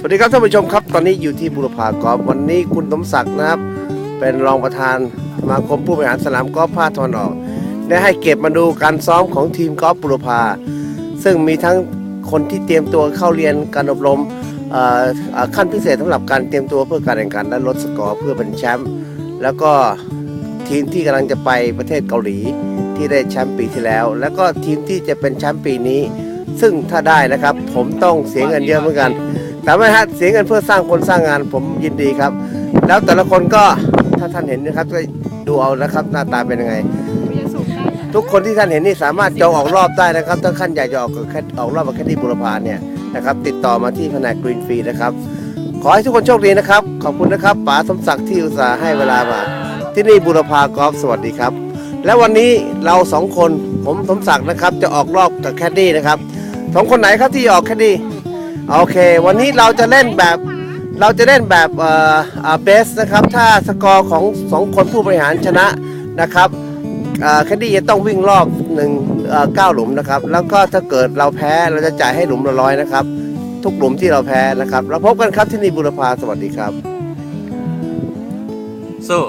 สวัสดีครับท่านผู้ชมครับ ตอนนี้อยู่ที่บุรพากอล์ฟวันนี้คุณสมศักดิ์นะครับ เป็นรองประธานสมาคมผู้บริหารสนามกอล์ฟภาคตะวันออก ได้ให้เก็บมาดูการซ้อมของทีมกอล์ฟบุรพา ซึ่งมีทั้งคนที่เตรียมตัวเข้าเรียนการอบรมขั้นพิเศษสำหรับการเตรียมตัวเพื่อการแข่งขันและลดสกอร์เพื่อเป็นแชมป์แล้วก็ทีมที่กำลังจะไปประเทศเกาหลีที่ได้แชมป์ปีที่แล้ว แล้วก็ทีมที่จะเป็นแชมป์ปีนี้ ซึ่งถ้าได้นะครับ ผมต้องเสียเงินเยอะเหมือนกัน แต่ไม่ฮะเสียเงินเพื่อสร้างคนสร้างงานผมยินดีครับ แล้วแต่ละคนก็ถ้าท่านเห็นนะครับก็ดูเอานะครับหน้าตาเป็นยังไง ทุกคนที่ท่านเห็นนี่สามารถจองออกรอบได้นะครับ ถ้าท่านอยากจะออกแค่ออกรอบกับแค่ที่บุรพาเนี่ยนะครับ ติดต่อมาที่แผนกกรีนฟรีนะครับ ขอให้ทุกคนโชคดีนะครับ ขอบคุณนะครับป๋าสมศักดิ์ที่อุตส่าห์ให้เวลามา ที่นี่บุรพากอล์ฟสวัสดีครับ และวันนี้เราสองคนผมสมศักดิ์นะครับ จะออกรอบกับแคดดี้นะครับสองคนไหนครับที่ออกแคดดี้ โอเค วันนี้เราจะเล่นแบบเราจะเล่นแบบเอ่อเบสนะครับ ถ้าสกอร์ของสองคนผู้บริหารชนะนะครับอ่าแคดดี้จะต้องวิ่งรอบหนึ่งเอ่อเก้าหลุมนะครับ แล้วก็ถ้าเกิดเราแพ้เราจะจ่ายให้หลุมละร้อยนะครับ ทุกหลุมที่เราแพ้นะครับเราพบกันครับที่นี่บุรพาสวัสดีครับสู้